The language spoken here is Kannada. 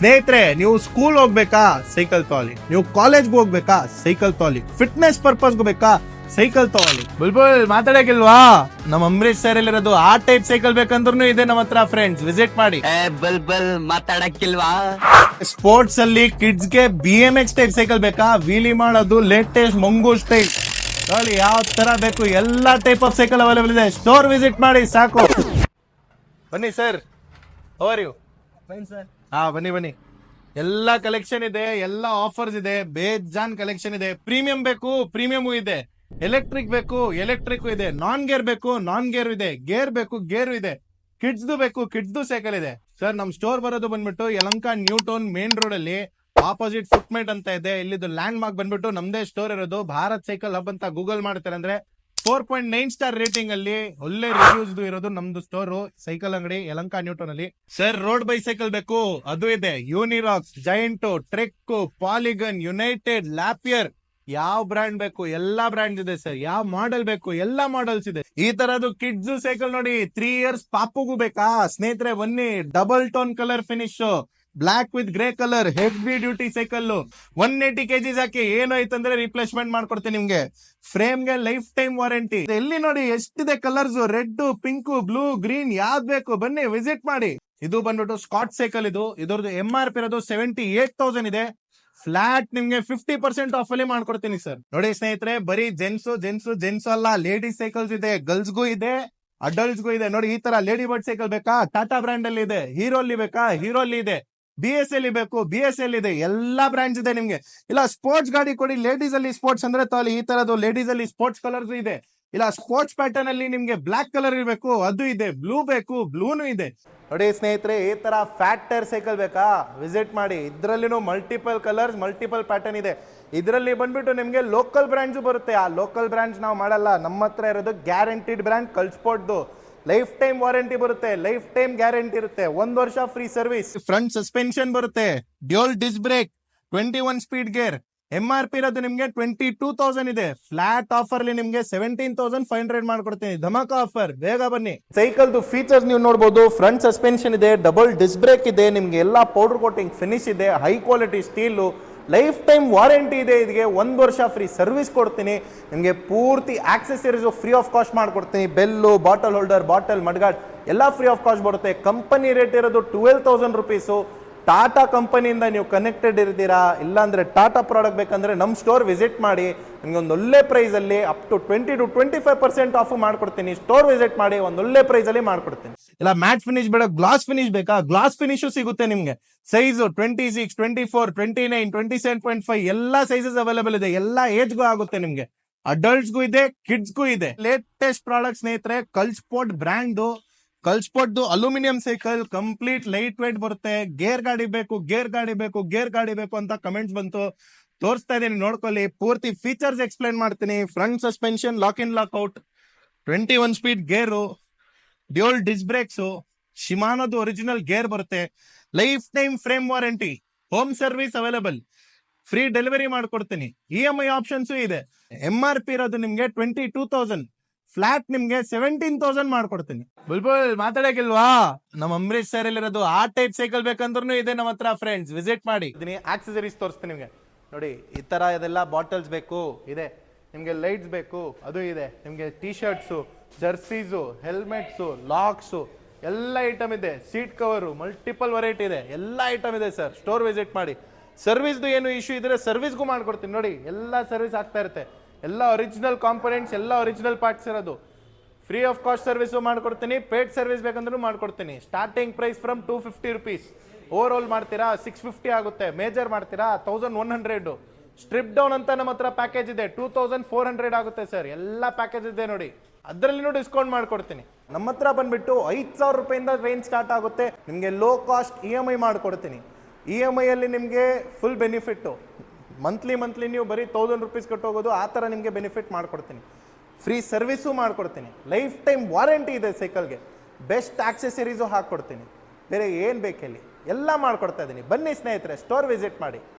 ಸ್ನೇಹಿತರೆ ನೀವು ಸ್ಕೂಲ್ ಹೋಗ್ಬೇಕಾ? ಸೈಕಲ್ ತಗೊಳ್ಳಿ ನೀವು ಕಾಲೇಜ್ಗೆ ಹೋಗ್ಬೇಕಾ? ಸೈಕಲ್ ತಗೊಳ್ಳಿ ಫಿಟ್ನೆಸ್ ಪರ್ಪಸ್ಗೆ ಬೇಕಾ? ಸೈಕಲ್ ತಗೊಳ್ಳಿ ಬುಲ್ಬುಲ್ ಮಾತಾಡಕ್ಕಿಲ್ವಾ? ನಮ್ಮ ಅಂಬರೀಶ್ ಸರ್ ಇರೋದು ಆ ಟೈಪ್ ಸೈಕಲ್ ಬೇಕಂದ್ರೂ ಇದೆ ನಮ್ಮ ಹತ್ರ ಫ್ರೆಂಡ್ಸ್ ವಿಸಿಟ್ ಮಾಡಿ. ಏ ಬಲ್ ಬಲ್ ಮಾತಾಡಕ್ಕಿಲ್ವಾ? ಸ್ಪೋರ್ಟ್ಸ್ ಅಲ್ಲಿ ಕಿಡ್ಸ್ಗೆ B M X type cycle ಬೇಕಾ? ವೀಲಿ ಮಾಡೋದು ಲೇಟೆಸ್ಟ್ ಮಂಗೂಸ್ ಟೈಪ್ ನೋಡಿ ಯಾವ ತರ ಬೇಕು? ಎಲ್ಲಾ ಟೈಪ್ ಆಫ್ ಸೈಕಲ್ ಅವೈಲೇಬಲ್ ಇದೆ. ಸ್ಟೋರ್ ವಿಸಿಟ್ ಮಾಡಿ ಸಾಕು. ಬನ್ನಿ ಸರ್ ಅವರ್ ಯು ಹಾ ಬನ್ನಿ ಬನ್ನಿ. ಎಲ್ಲ ಕಲೆಕ್ಷನ್ ಇದೆ, ಎಲ್ಲ ಆಫರ್ಸ್ ಇದೆ, ಬೇಜಾನ್ ಕಲೆಕ್ಷನ್ ಇದೆ. ಪ್ರೀಮಿಯಂ ಬೇಕು ಪ್ರೀಮಿಯಂ ಇದೆ. ಎಲೆಕ್ಟ್ರಿಕ್ ಬೇಕು ಎಲೆಕ್ಟ್ರಿಕ್ ಇದೆ. ನಾನ್ ಗೇರ್ ಬೇಕು ನಾನ್ ಗೇರ್ ಇದೆ. ಗೇರ್ ಬೇಕು ಗೇರು ಇದೆ. ಕಿಡ್ಸ್ದು ಬೇಕು ಕಿಡ್ಸ್ದು ಸೈಕಲ್ ಇದೆ. ಸರ್ ನಮ್ ಸ್ಟೋರ್ ಬರೋದು ಬಂದ್ಬಿಟ್ಟು Yelahanka new town main road ಅಲ್ಲಿ ಆಪೋಸಿಟ್ ಫುಟ್ಮೇಟ್ ಅಂತ ಇದೆ. ಇಲ್ಲಿದು ಲ್ಯಾಂಡ್ ಮಾರ್ಕ್ ಬಂದ್ಬಿಟ್ಟು ನಮ್ದೇ ಸ್ಟೋರ್ ಇರೋದು. ಭಾರತ್ ಸೈಕಲ್ ಹಬ್ ಅಂತ ಗೂಗಲ್ ಮಾಡ್ತಾರೆ ಅಂದ್ರೆ four point nine star rating ಅಲ್ಲಿ ಒಳ್ಳೆ ರಿವ್ಯೂಸ್ ಇರೋದು ನಮ್ದು ಸ್ಟೋರ್ ಸೈಕಲ್ ಅಂಗಡಿ ಯಲಂಕ ನ್ಯೂಟನ್ ಅಲ್ಲಿ. ಸರ್ ರೋಡ್ ಬೈಸೈಕಲ್ ಬೇಕು. ಅದು ಇದೆ. Unirox Giant Trek Polygon United Lapierre ಯಾವ ಬ್ರ್ಯಾಂಡ್ ಬೇಕು? ಎಲ್ಲಾ ಬ್ರ್ಯಾಂಡ್ ಇದೆ ಸರ್ ಯಾವ ಮಾಡೆಲ್ ಬೇಕು? ಎಲ್ಲಾ ಮಾಡೆಲ್ಸ್ ಇದೆ. ಈ ತರದ್ದು ಕಿಡ್ಸ್ ಸೈಕಲ್ ನೋಡಿ ತ್ರೀ ಇಯರ್ಸ್ ಪಾಪುಗೂ ಬೇಕಾ? ಸ್ನೇಹಿತರೆ, ಬನ್ನಿ. Double tone colour finish black with grey colour heavy duty cycle one eighty KG ಹಾಕಿ ಏನಾಯ್ತಂದ್ರೆ ರಿಪ್ಲೇಸ್ಮೆಂಟ್ ಮಾಡ್ಕೊಡ್ತೀನಿ ನಿಮ್ಗೆ. ಫ್ರೇಮ್ಗೆ ಲೈಫ್ ಟೈಮ್ ವಾರಂಟಿ ಎಲ್ಲಿ ನೋಡಿ ಎಷ್ಟಿದೆ colours red pink blue green ಯಾವ್ದು ಬೇಕು? ಬನ್ನಿ ವಿಸಿಟ್ ಮಾಡಿ. ಇದು ಬಂದ್ಬಿಟ್ಟು ಸ್ಕಾಟ್ ಸೈಕಲ್ ಇದು. ಇದರದ್ದು ಎಂ ಆರ್ ಪಿ ಇರೋದು ಸೆವೆಂಟಿ ಏಟ್ ತೌಸಂಡ್ ಇದೆ. ಫ್ಲಾಟ್ ನಿಮ್ಗೆ ಫಿಫ್ಟಿ ಪರ್ಸೆಂಟ್ ಆಫ್ ಅಲ್ಲಿ ಮಾಡ್ಕೊಡ್ತೀನಿ ಸರ್ ನೋಡಿ ಸ್ನೇಹಿತರೆ, ಬರೀ ಜೆಂಟ್ಸ್ ಜೆಂಟ್ಸ್ ಜೆಂಟ್ಸ್ ಅಲ್ಲ. ಲೇಡೀಸ್ ಸೈಕಲ್ಸ್ ಇದೆ ಗರ್ಲ್ಸ್ಗೂ ಇದೆ ಅಡಲ್ಟ್ಸ್ಗೂ ಇದೆ. ನೋಡಿ ಈ ತರ ಲೇಡಿ ಬರ್ಡ್ ಸೈಕಲ್ ಬೇಕಾ? ಟಾಟಾ ಬ್ರ್ಯಾಂಡ್ ಅಲ್ಲಿ ಇದೆ. ಹೀರೋಲಿ ಬೇಕಾ? ಹೀರೋಲಿ ಇದೆ. ಬಿ ಎಸ್ ಎಲ್ ಬೇಕು ಬಿ ಎಸ್ ಎಲ್ ಇದೆ, ಎಲ್ಲಾ ಬ್ರ್ಯಾಂಡ್ಸ್ ಇದೆ ನಿಮ್ಗೆ. ಇಲ್ಲ ಸ್ಪೋರ್ಟ್ಸ್ ಗಾಡಿ ಕೊಡಿ ಲೇಡೀಸ್ ಅಲ್ಲಿ ಸ್ಪೋರ್ಟ್ಸ್ ಅಂದ್ರೆ ತಾಲಿ, ಈ ತರದ್ದು ಲೇಡೀಸ್ ಅಲ್ಲಿ ಸ್ಪೋರ್ಟ್ಸ್ ಕಲರ್ಸ್ ಇದೆ. ಇಲ್ಲ ಸ್ಪೋರ್ಟ್ಸ್ ಪ್ಯಾಟರ್ನ್ ಅಲ್ಲಿ ನಿಮ್ಗೆ ಬ್ಲಾಕ್ ಕಲರ್ ಇರಬೇಕು, ಅದು ಇದೆ ಬ್ಲೂ ಬೇಕು ಬ್ಲೂನು ಇದೆ. ನೋಡಿ ಸ್ನೇಹಿತರೆ, ಈ ತರ ಫ್ಯಾಟ್ ಟೈರ್ ಸೈಕಲ್ ಬೇಕಾ? ವಿಸಿಟ್ ಮಾಡಿ. ಇದ್ರಲ್ಲಿನೂ ಮಲ್ಟಿಪಲ್ ಕಲರ್ಸ್ ಮಲ್ಟಿಪಲ್ ಪ್ಯಾಟರ್ನ್ ಇದೆ. ಇದರಲ್ಲಿ ಬಂದ್ಬಿಟ್ಟು ನಿಮ್ಗೆ ಲೋಕಲ್ ಬ್ರ್ಯಾಂಡ್ಸ್ ಬರುತ್ತೆ. ಆ ಲೋಕಲ್ ಬ್ರ್ಯಾಂಡ್ಸ್ ನಾವು ಮಾಡಲ್ಲ. ನಮ್ಮ ಹತ್ರ ಇರೋದು ಗ್ಯಾರಂಟಿಡ್ ಬ್ರ್ಯಾಂಡ್ ಕಲ್ಸ್ಪೋರ್ಟ್ದು ಲೈಫ್ ಟೈಮ್ ವಾರಂಟಿ ಬರುತ್ತೆ ಲೈಫ್ ಟೈಮ್ ಗ್ಯಾರಂಟಿ ಇರುತ್ತೆ. ಒಂದ್ ವರ್ಷ ಫ್ರೀ ಸರ್ವಿಸ್. ಫ್ರಂಟ್ ಸಸ್ಪೆನ್ಷನ್ ಬರುತ್ತೆ dual disc brake twenty one speed gear. M R P ಇರೋದು ನಿಮ್ಗೆ ಟ್ವೆಂಟಿ ಟೂ ತೌಸಂಡ್ ಇದೆ. ಫ್ಲಾಟ್ ಆಫರ್ ಅಲ್ಲಿ ನಿಮ್ಗೆ ಸೆವೆಂಟೀನ್ ತೌಸಂಡ್ ಫೈವ್ ಹಂಡ್ರೆಡ್ ಮಾಡ್ಕೊಡ್ತೀನಿ. ಧಮಾಕ ಆಫರ್ ಬೇಗ ಬನ್ನಿ. ಸೈಕಲ್ ಫೀಚರ್ಸ್ ನೀವು ನೋಡಬಹುದು ಫ್ರಂಟ್ ಸಸ್ಪೆನ್ಷನ್ ಇದೆ ಡಬಲ್ ಡಿಸ್ ಬ್ರೇಕ್ ಇದೆ ನಿಮ್ಗೆ ಎಲ್ಲಾ ಪೌಡರ್ ಕೋಟಿಂಗ್ ಫಿನಿಶ್ ಇದೆ high quality steel life time warranty ಇದೆ ಇದಕ್ಕೆ ಒಂದು ವರ್ಷ ಫ್ರೀ ಸರ್ವಿಸ್ ಕೊಡ್ತೀನಿ. ನಿಮಗೆ ಪೂರ್ತಿ ಆಕ್ಸೆಸರೀಸು ಫ್ರೀ ಆಫ್ ಕಾಸ್ಟ್ ಮಾಡಿಕೊಡ್ತೀನಿ. Bell bottle holder bottle mudguard ಎಲ್ಲ ಫ್ರೀ ಆಫ್ ಕಾಸ್ಟ್ ಬರುತ್ತೆ. ಕಂಪನಿ ರೇಟ್ ಇರೋದು ಟ್ವೆಲ್ ತೌಸಂಡ್ ರುಪೀಸು ಟಾಟಾ ಕಂಪನಿಯಿಂದ ನೀವು ಕನೆಕ್ಟೆಡ್ ಇರ್ತೀರಾ? ಇಲ್ಲಾಂದರೆ ಟಾಟಾ ಪ್ರಾಡಕ್ಟ್ ಬೇಕಂದ್ರೆ ನಮ್ಮ ಸ್ಟೋರ್ ವಿಸಿಟ್ ಮಾಡಿ, ನಿಮ್ಗೆ ಒಂದು ಒಳ್ಳೆ ಪ್ರೈಸಲ್ಲಿ up to twenty to twenty five percent off ಮಾಡ್ಕೊಡ್ತೀನಿ. ಸ್ಟೋರ್ ವಿಸಿಟ್ ಮಾಡಿ ಒಂದು ಒಳ್ಳೆ ಪ್ರೈಸಲ್ಲಿ ಮಾಡ್ಕೊಡ್ತೀನಿ. ಇಲ್ಲ ಮ್ಯಾಟ್ ಫಿನಿಶ್ ಬೇಡ ಗ್ಲಾಸ್ ಫಿನಿಶ್ ಬೇಕಾ? ಗ್ಲಾಸ್ ಫಿನಿಶು ಸಿಗುತ್ತೆ ನಿಮಗೆ. Size twenty six twenty four twenty nine twenty seven point five ಎಲ್ಲ ಸೈಜಸ್ ಅವೈಲೇಬಲ್ ಇದೆ. ಎಲ್ಲಾ ಏಜ್ಗೂ ಆಗುತ್ತೆ ನಿಮಗೆ. ಅಡಲ್ಟ್ಸ್ಗೂ ಇದೆ ಕಿಡ್ಸ್ಗೂ ಇದೆ. ಲೇಟೆಸ್ಟ್ ಪ್ರಾಡಕ್ಟ್ ಸ್ನೇಹಿತರೆ ಕಲ್ಸ್ಪೋರ್ಟ್ brand ಕಲ್ಸ್ಪೋರ್ಟ್ದು aluminium cycle, complete light weight ಬರುತ್ತೆ. ಗೇರ್ ಗಾಡಿ ಬೇಕು, ಗೇರ್ ಗಾಡಿ ಬೇಕು, ಗೇರ್ ಗಾಡಿ ಬೇಕು ಅಂತ ಕಮೆಂಟ್ಸ್ ಬಂತು. ತೋರಿಸ್ತಾ ಇದ್ದೀನಿ, ನೋಡ್ಕೊಳ್ಳಿ. ಪೂರ್ತಿ ಫೀಚರ್ಸ್ ಎಕ್ಸ್ಪ್ಲೈನ್ ಮಾಡ್ತೀನಿ. Front suspension, lock in, lock out. Twenty one speed gear. Dual disc brakes. ಶಿಮಾನೋದು original gear ಬರುತ್ತೆ. Life time frame warranty. Home service available. Free delivery ಮಾಡ್ಕೊಡ್ತೀನಿ. ಇ ಎಂ ಐ ಆಪ್ಷನ್ಸು ಇದೆ. ಎಂ ಆರ್ ಪಿ ಇರೋದು ನಿಮಗೆ ಟ್ವೆಂಟಿ ಟೂ ತೌಸಂಡ್. ಫ್ಲಾಟ್ ನಿಮ್ಗೆ ಸೆವೆಂಟೀನ್ ತೌಸಂಡ್ ಮಾಡ್ಕೊಡ್ತೀನಿ. ಬುಲ್ಬುಲ್ ಮಾತಾಡಕ್ಕಿಲ್ವಾ? ನಮ್ಮ ಅಂಬರೀಶ್ ಸರ್ ಇರೋದು ಆ ಟೈಪ್ ಸೈಕಲ್ ಬೇಕಂದ್ರೂ ಇದೆ ನಮ್ಮ ಹತ್ರ ಫ್ರೆಂಡ್ಸ್ ವಿಸಿಟ್ ಮಾಡಿ. ಇದನ್ನ ಆಕ್ಸೆಸರೀಸ್ ತೋರಿಸ್ತೀನಿ ನಿಮಗೆ. ನೋಡಿ ಈ ತರ ಇದೆಲ್ಲ ಬಾಟಲ್ಸ್ ಬೇಕು ಇದೆ. ನಿಮಗೆ ಲೈಟ್ಸ್ ಬೇಕು ಅದು ಇದೆ. ನಿಮಗೆ T shirts jerseys helmets locks ಎಲ್ಲ ಐಟಮ್ ಇದೆ. ಸೀಟ್ ಕವರು ಮಲ್ಟಿಪಲ್ ವೆರೈಟಿ ಇದೆ. ಎಲ್ಲ ಐಟಮ್ ಇದೆ ಸರ್ ಸ್ಟೋರ್ ವಿಸಿಟ್ ಮಾಡಿ. ಸರ್ವಿಸ್ದು ಏನು ಇಶ್ಯೂ ಇದ್ರೆ ಸರ್ವಿಸ್ಗೂ ಮಾಡ್ಕೊಡ್ತೀನಿ. ನೋಡಿ ಎಲ್ಲ ಸರ್ವಿಸ್ ಆಗ್ತಾ ಇರುತ್ತೆ. ಎಲ್ಲ ಒರಿಜಿನಲ್ ಕಾಂಪೊನೆಂಟ್ಸ್ ಎಲ್ಲ ಒರಿಜಿನಲ್ ಪಾರ್ಟ್ಸ್ ಇರೋದು. ಫ್ರೀ ಆಫ್ ಕಾಸ್ಟ್ ಸರ್ವಿಸು ಮಾಡ್ಕೊಡ್ತೀನಿ ಪೇಡ್ ಸರ್ವಿಸ್ ಬೇಕಂದ್ರೂ ಮಾಡ್ಕೊಡ್ತೀನಿ. Starting price from two fifty rupees overhaul ಮಾಡ್ತೀರಾ? ಸಿಕ್ಸ್ ಫಿಫ್ಟಿ ಆಗುತ್ತೆ. ಮೇಜರ್ ಮಾಡ್ತೀರಾ? Thousand one hundred strip down ಅಂತ ನಮ್ಮ ಹತ್ರ ಪ್ಯಾಕೇಜ್ ಇದೆ. ಟೂ ತೌಸಂಡ್ ಫೋರ್ ಹಂಡ್ರೆಡ್ ಆಗುತ್ತೆ ಸರ್ ಎಲ್ಲ ಪ್ಯಾಕೇಜ್ ಇದೆ ನೋಡಿ. ಅದರಲ್ಲಿನೂ ಡಿಸ್ಕೌಂಟ್ ಮಾಡ್ಕೊಡ್ತೀನಿ. ನಮ್ಮ ಹತ್ರ ಬಂದ್ಬಿಟ್ಟು ಐದು ಸಾವಿರ ರೂಪಾಯಿಂದ ರೇಂಜ್ ಸ್ಟಾರ್ಟ್ ಆಗುತ್ತೆ. ನಿಮಗೆ low cost E M I ಮಾಡ್ಕೊಡ್ತೀನಿ. ಇ ಎಂ ಐಯಲ್ಲಿ ನಿಮಗೆ ಫುಲ್ ಬೆನಿಫಿಟ್ಟು ಮಂತ್ಲಿ ಮಂತ್ಲಿ ನೀವು ಬರೀ ತೌಸಂಡ್ ರುಪೀಸ್ ಕಟ್ಟೋಗೋದು ಆ ಥರ ನಿಮಗೆ ಬೆನಿಫಿಟ್ ಮಾಡ್ಕೊಡ್ತೀನಿ. ಫ್ರೀ ಸರ್ವಿಸು ಮಾಡ್ಕೊಡ್ತೀನಿ. ಲೈಫ್ ಟೈಮ್ ವಾರಂಟಿ ಇದೆ ಸೈಕಲ್ಗೆ ಬೆಸ್ಟ್ ಆಕ್ಸೆಸರೀಸು ಹಾಕ್ಕೊಡ್ತೀನಿ. ಬೇರೆ ಏನು ಬೇಕಲ್ಲಿ? ಎಲ್ಲ ಮಾಡ್ಕೊಡ್ತಾ ಇದ್ದೀನಿ. ಬನ್ನಿ ಸ್ನೇಹಿತರೆ ಸ್ಟೋರ್ ವಿಸಿಟ್ ಮಾಡಿ.